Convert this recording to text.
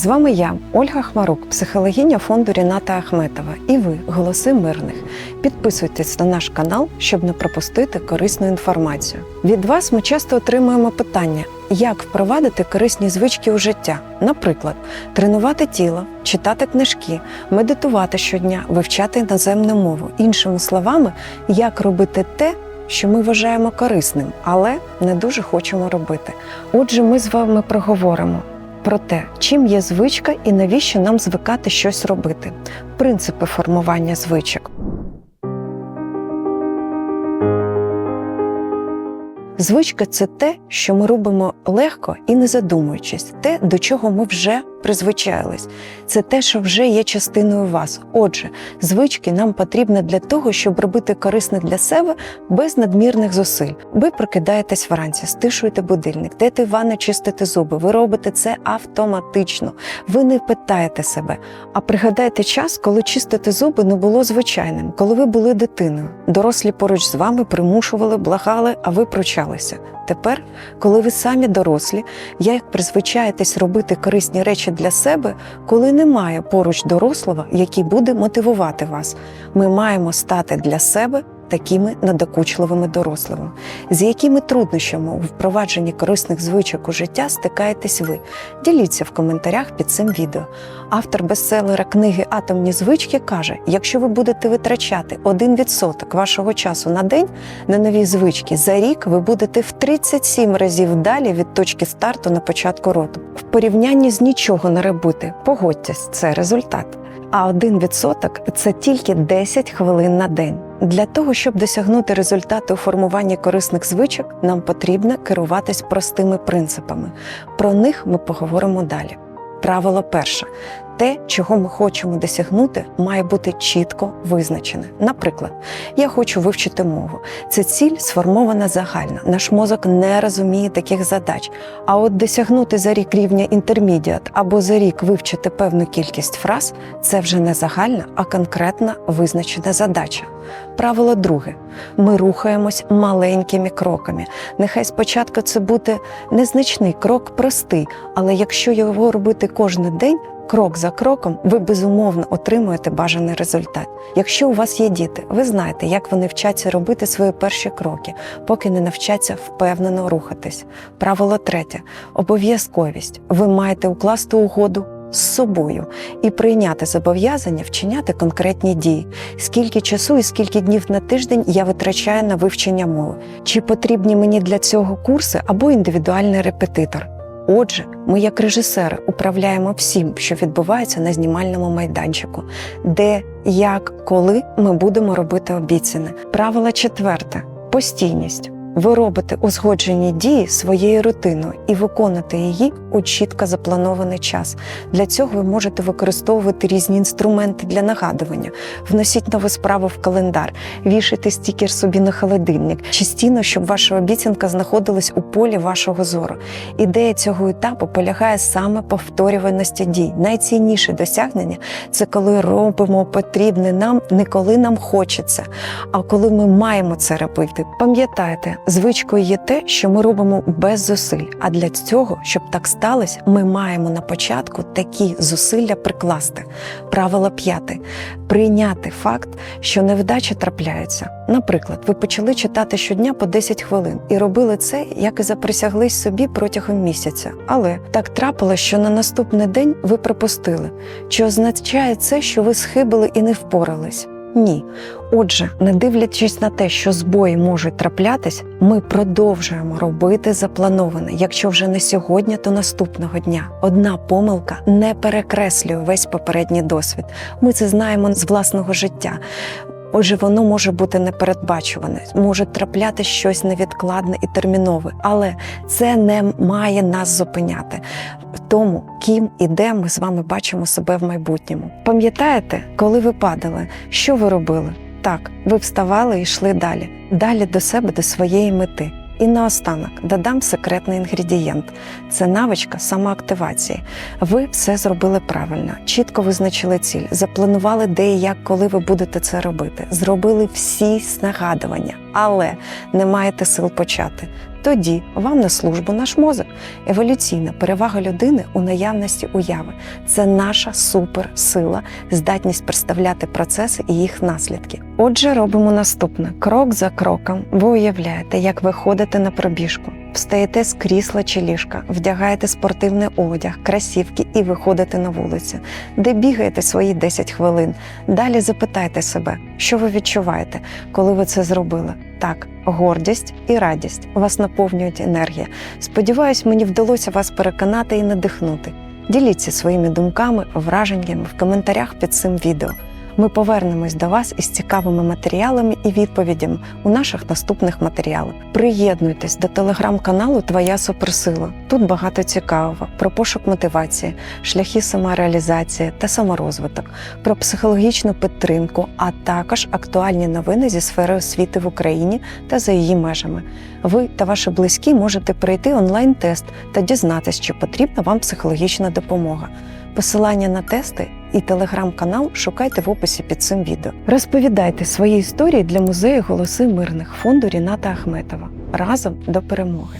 З вами я, Ольга Хмарук, психологиня фонду Ріната Ахметова. І ви, голоси мирних. Підписуйтесь на наш канал, щоб не пропустити корисну інформацію. Від вас ми часто отримуємо питання, як впровадити корисні звички у життя. Наприклад, тренувати тіло, читати книжки, медитувати щодня, вивчати іноземну мову. Іншими словами, як робити те, що ми вважаємо корисним, але не дуже хочемо робити. Отже, ми з вами проговоримо про те, чим є звичка і навіщо нам звикати щось робити, принципи формування звичок. Звичка це те, що ми робимо легко і не задумуючись, те, до чого ми вже призвичаїлись. Це те, що вже є частиною вас. Отже, звички нам потрібні для того, щоб робити корисне для себе без надмірних зусиль. Ви прокидаєтесь вранці, стишуєте будильник, йдете в ванну чистите зуби. Ви робите це автоматично. Ви не питаєте себе. А пригадайте час, коли чистити зуби не було звичайним, коли ви були дитиною. Дорослі поруч з вами примушували, благали, а ви пручалися. Тепер, коли ви самі дорослі, як призвичаєтесь робити корисні речі для себе, коли немає поруч дорослого, який буде мотивувати вас, ми маємо стати для себе такими надокучливими дорослими. З якими труднощами у впровадженні корисних звичок у життя стикаєтесь ви? Діліться в коментарях під цим відео. Автор бестселера книги Атомні звички каже: якщо ви будете витрачати 1% вашого часу на день на нові звички, за рік ви будете в 37 разів далі від точки старту на початку року. В порівнянні з нічого не робити, погодьтесь, це результат. А 1% – це тільки 10 хвилин на день. Для того, щоб досягнути результату у формуванні корисних звичок, нам потрібно керуватись простими принципами. Про них ми поговоримо далі. Правило перше: те, чого ми хочемо досягнути, має бути чітко визначене. Наприклад, я хочу вивчити мову. Це ціль сформована загально. Наш мозок не розуміє таких задач. А от досягнути за рік рівня інтермідіат або за рік вивчити певну кількість фраз це вже не загальна, а конкретна визначена задача. Правило друге: ми рухаємось маленькими кроками. Нехай спочатку це буде незначний крок, простий, але якщо його робити кожен день. Крок за кроком ви безумовно отримуєте бажаний результат. Якщо у вас є діти, ви знаєте, як вони вчаться робити свої перші кроки, поки не навчаться впевнено рухатись. Правило третє обов'язковість. Ви маєте укласти угоду з собою і прийняти зобов'язання вчиняти конкретні дії. Скільки часу і скільки днів на тиждень я витрачаю на вивчення мови? Чи потрібні мені для цього курси або індивідуальний репетитор? Отже, ми, як режисери, управляємо всім, що відбувається на знімальному майданчику, де, як, коли ми будемо робити обіцяне. Правило четверте постійність. Ви робите узгоджені дії своєю рутиною і виконуєте її у чітко запланований час. Для цього ви можете використовувати різні інструменти для нагадування, вносіть нову справу в календар, вішайте стікер собі на холодильник, частіно, щоб ваша обіцянка знаходилась у полі вашого зору. Ідея цього етапу полягає саме повторюваності дій. Найцінніше досягнення це коли робимо потрібне нам не коли нам хочеться, а коли ми маємо це робити. Пам'ятайте, звичкою є те, що ми робимо без зусиль. А для цього, щоб так сталося, ми маємо на початку такі зусилля прикласти. Правило п'яте прийняти факт, що невдачі трапляються. Наприклад, ви почали читати щодня по 10 хвилин і робили це, як і заприсяглись собі протягом місяця. Але так трапилось, що на наступний день ви пропустили. Чи означає це, що ви схибили і не впорались? Ні. Отже, не дивлячись на те, що збої можуть траплятись, ми продовжуємо робити заплановане, якщо вже не сьогодні, то наступного дня. Одна помилка не перекреслює весь попередній досвід. Ми це знаємо з власного життя. Отже, воно може бути непередбачуване, може трапляти щось невідкладне і термінове, але це не має нас зупиняти в тому, ким і де ми з вами бачимо себе в майбутньому. Пам'ятаєте, коли ви падали, що ви робили? Так, ви вставали і йшли далі, далі до себе, до своєї мети. І наостанок додам секретний інгредієнт це навичка самоактивації. Ви все зробили правильно, чітко визначили ціль, запланували, де і як, коли ви будете це робити. Зробили всі нагадування, але не маєте сил почати. Тоді вам на службу наш мозок. Еволюційна перевага людини у наявності уяви це наша суперсила, здатність представляти процеси і їх наслідки. Отже, робимо наступне: крок за кроком. Ви уявляєте, як ви ходите на пробіжку, встаєте з крісла чи ліжка, вдягаєте спортивний одяг, красівки і виходите на вулицю, де бігаєте свої 10 хвилин. Далі запитайте себе, що ви відчуваєте, коли ви це зробили. Так, гордість і радість вас наповнюють енергія. Сподіваюсь, мені вдалося вас переконати і надихнути. Діліться своїми думками, враженнями в коментарях під цим відео. Ми повернемось до вас із цікавими матеріалами і відповідями у наших наступних матеріалах. Приєднуйтесь до телеграм-каналу Твоя суперсила. Тут багато цікавого про пошук мотивації, шляхи самореалізації та саморозвиток, про психологічну підтримку, а також актуальні новини зі сфери освіти в Україні та за її межами. Ви та ваші близькі можете пройти онлайн-тест та дізнатися, чи потрібна вам психологічна допомога. Посилання на тести і телеграм-канал шукайте в описі під цим відео. Розповідайте свої історії для музею Голоси мирних фонду Ріната Ахметова. Разом до перемоги!